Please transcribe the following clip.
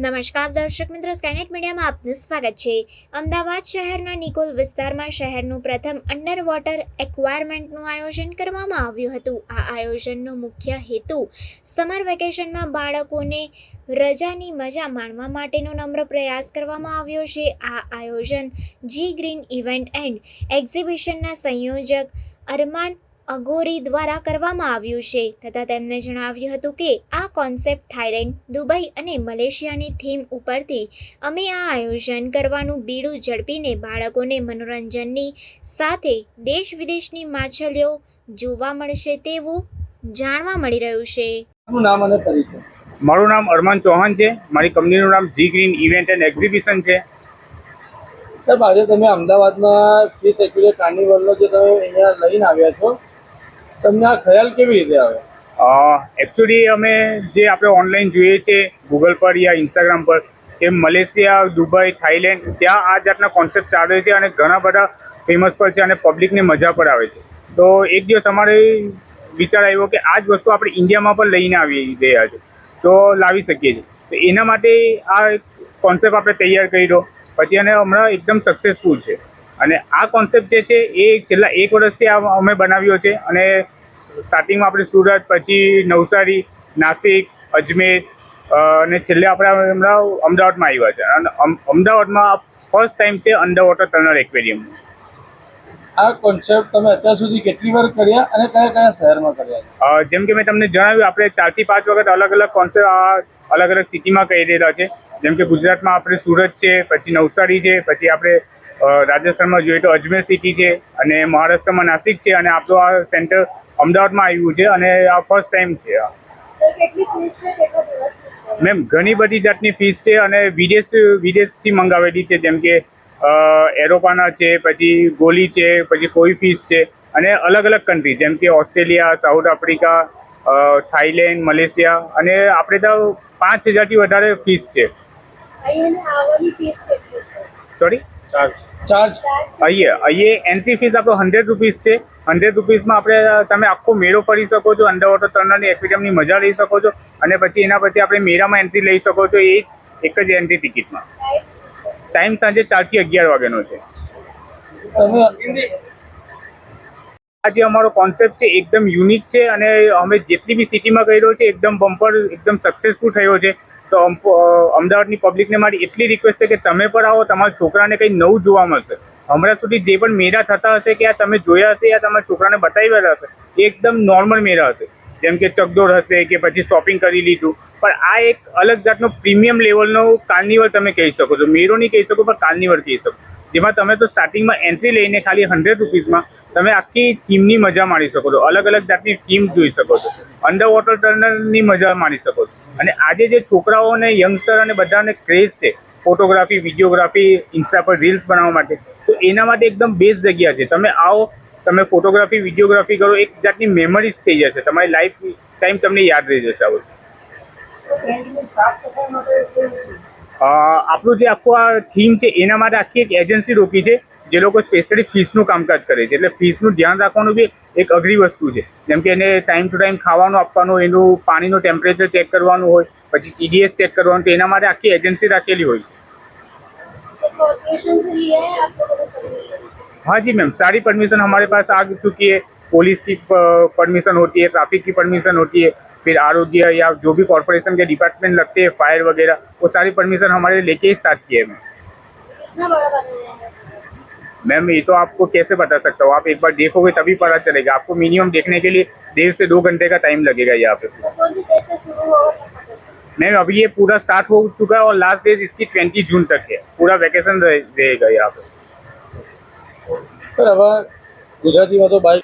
નમસ્કાર, દર્શક મિત્રો સ્કેનેટ મીડિયામાં આપનું સ્વાગત છે. અમદાવાદ શહેરના નિકોલ વિસ્તારમાં શહેરનું પ્રથમ અંડર વોટર એક્વાયરમેન્ટનું આયોજન કરવામાં આવ્યું હતું. આ આયોજનનો મુખ્ય હેતુ સમર વેકેશનમાં બાળકોને રજાની મજા માણવા માટેનો નમ્ર પ્રયાસ કરવામાં આવ્યો છે. આ આયોજન જી ગ્રીન ઇવેન્ટ એન્ડ એક્ઝિબિશનના સંયોજક અરમાન અગોરી દ્વારા કરવામાં આવ્યું છે. તથા તેમણે જણાવ્યું હતું કે આ કોન્સેપ્ટ થાઇલેન્ડ દુબઈ અને મલેશિયાની થીમ ઉપરથી અમે આ આયોજન કરવાનું બીડું ઝડપીને બાળકોને મનોરંજનની સાથે દેશ વિદેશની માછલીઓ જોવા મળશે તેવું જાણવા મળી રહ્યું છે. આપનું નામ અને પરિચય? મારું નામ અરમાન ચૌહાણ છે. મારી કંપનીનું નામ G green event and exhibition છે. સાહેબ આજે તમે અમદાવાદમાં શ્રી સેક્યુલર કાર્નિવલનો જે તમે અહીંયા લઈને આવ્યા છો તમને આ ખ્યાલ કેવી રીતે આવે? એકચ્યુઅલી અમે જે આપણે ઓનલાઈન જોઈએ છે ગૂગલ પર યા ઇન્સ્ટાગ્રામ પર, કે મલેશિયા, દુબઈ થાઈલેન્ડ ત્યાં આ જાતના કોન્સેપ્ટ ચાલે છે અને ઘણા બધા ફેમસ પર છે અને પબ્લિકને મજા પણ આવે છે. તો એક દિવસ અમારે વિચાર આવ્યો કે આ જ વસ્તુ આપણે ઇન્ડિયામાં પણ લઈને આવી ગયા છે. તો લાવી શકીએ છીએ. તો એના માટે આ કોન્સેપ્ટ આપણે તૈયાર કર્યો. પછી અને હમણાં એકદમ સક્સેસફુલ છે. અને આ કોન્સેપ્ટ જે છે એ છેલ્લા એક વર્ષથી આ અમે બનાવ્યો છે અને સ્ટાર્ટિંગમાં આપણે સુરત પછી નવસારી નાસિક અજમેર અને છેલ્લે આપણે હમણાં અમદાવાદમાં આવ્યા છે. અને અમદાવાદમાં ફર્સ્ટ ટાઈમ છે અંડર વોટર ટનલ એક્વેરિયમ આ કોન્સેપ્ટ તમે અત્યાર સુધી કેટલી વાર કર્યા અને કયા કયા શહેરમાં કર્યા? જેમ કે મેં તમને જણાવ્યું આપણે ચારથી પાંચ વખત અલગ અલગ કોન્સેપ્ટ અલગ અલગ સિટીમાં કહી દીધા છે. જેમ કે ગુજરાતમાં આપણે સુરત છે પછી નવસારી છે પછી આપણે રાજસ્થાનમાં જોઈએ તો અજમેર સિટી છે અને મહારાષ્ટ્રમાં નાસિક છે અને આપણું આ સેન્ટર અમદાવાદમાં આવ્યું છે અને આ ફર્સ્ટ ટાઈમ છે મેમ ઘણી બધી જાતની ફીસ છે અને વિદેશ વિદેશથી મંગાવેલી છે જેમ કે એરોપાના છે પછી ગોલી છે પછી કોઈ ફીસ છે અને અલગ અલગ કન્ટ્રી જેમ કે Australia South Africa Thailand Malaysia અને આપણે તો પાંચ હજારથી વધારે ફીસ છે. Sorry charge. અહીંયા અહીંયા એન્ટ્રી ફીસ આપણો હંડ્રેડ રૂપીસ છે. હંડ્રેડ રૂપીસમાં આપણે તમે આખો મેળો ફરી શકો છો અંડર વોટર ટનલની એક્વેરિયમની મજા લઈ શકો છો અને પછી એના પછી આપણે મેળામાં એન્ટ્રી લઈ શકો છો એ જ એક જ એન્ટ્રી ટિકિટમાં ટાઈમ સાંજે ચારથી અગિયાર વાગ્યાનો છે. આ જે અમારો કોન્સેપ્ટ છે એકદમ યુનિક છે અને અમે જેટલી બી સિટીમાં કર્યો છે એકદમ બમ્પર એકદમ સક્સેસફુલ થયો છે. તો અમદાવાદની પબ્લિકને મારી એટલી રિક્વેસ્ટ છે કે તમે પણ આવો, તમારા છોકરાને કંઈ નવું જોવા મળશે. હમણાં સુધી જે પણ મેળા થતા હશે કે આ તમે જોયા હશે યા તમારા છોકરાને બતાવ્યા હશે, એ એકદમ નોર્મલ મેળા હશે. જેમ કે ચકડોળ હશે કે પછી શોપિંગ કરી લીધું. પણ આ એક અલગ જાતનો પ્રીમિયમ લેવલનો કાર્નિવલ તમે કહી શકો છો. મેળો નહીં કહી શકો, પણ કાર્નિવલ કહી શકો. જેમાં તમે તો સ્ટાર્ટિંગમાં એન્ટ્રી લઈને ખાલી હંડ્રેડ રૂપીસમાં તમે આખી થીમની મજા માણી શકો છો. અલગ અલગ જાતની થીમ જોઈ શકો છો. અંડર વોટર ટર્નલની મજા માણી શકો છો. અને આજે જે છોકરાઓને યંગસ્ટર અને બધાને ક્રેઝ છે ફોટોગ્રાફી વિડીયોગ્રાફી ઇન્સ્ટા પર રીલ્સ બનાવવા માટે, તો એના માટે એકદમ બેસ્ટ જગ્યા છે. તમે આવો, તમે ફોટોગ્રાફી વિડીયોગ્રાફી કરો, એક જાતની મેમરીઝ થઈ જશે તમારી લાઈફ ટાઈમ તમને યાદ રહી જશે આ આપણું જે આખું આ થીમ છે, એના માટે આખી એક એજન્સી રોકી છે. જે લોકો સ્પેશિયલી ફીસનું કામકાજ કરે છે એટલે ફીસનું ધ્યાન રાખવાનું બી એક અઘરી વસ્તુ છે જેમ કે એને ટાઈમ ટુ ટાઈમ ખાવાનું આપવાનું એનું પાણીનું ટેમ્પરેચર ચેક કરવાનું હોય પછી ટીડીએસ ચેક કરવાનું તો એના માટે આખી એજન્સી રાખેલી હોય છે तो कॉर्पोरेशन से लिया है आपको पता चल हाँ जी मैम सारी परमिशन हमारे पास आ चुकी है पुलिस की परमिशन होती है ट्रैफिक की परमिशन होती है फिर आरोग्य या जो भी कॉरपोरेशन के डिपार्टमेंट लगते हैं फायर वगैरह वो सारी परमिशन हमारे लेके ही स्टार्ट किए हैं मैम ये तो आपको कैसे बता सकता हूँ आप एक बार देखोगे तभी पता चलेगा आपको मिनिमम देखने के लिए डेढ़ से दो घंटे का टाइम लगेगा यहाँ पे तो कौन सी डेट से शुरू होगा तब पता चलेगा। मैम अभी ये पूरा स्टार्ट हो चुका है और लास्ट डेज इसकी ट्वेंटी जून तक है पूरा वेकेशन रहे- रहेगा यहाँ पे સર હવે ગુજરાતીમાં તો બાઈક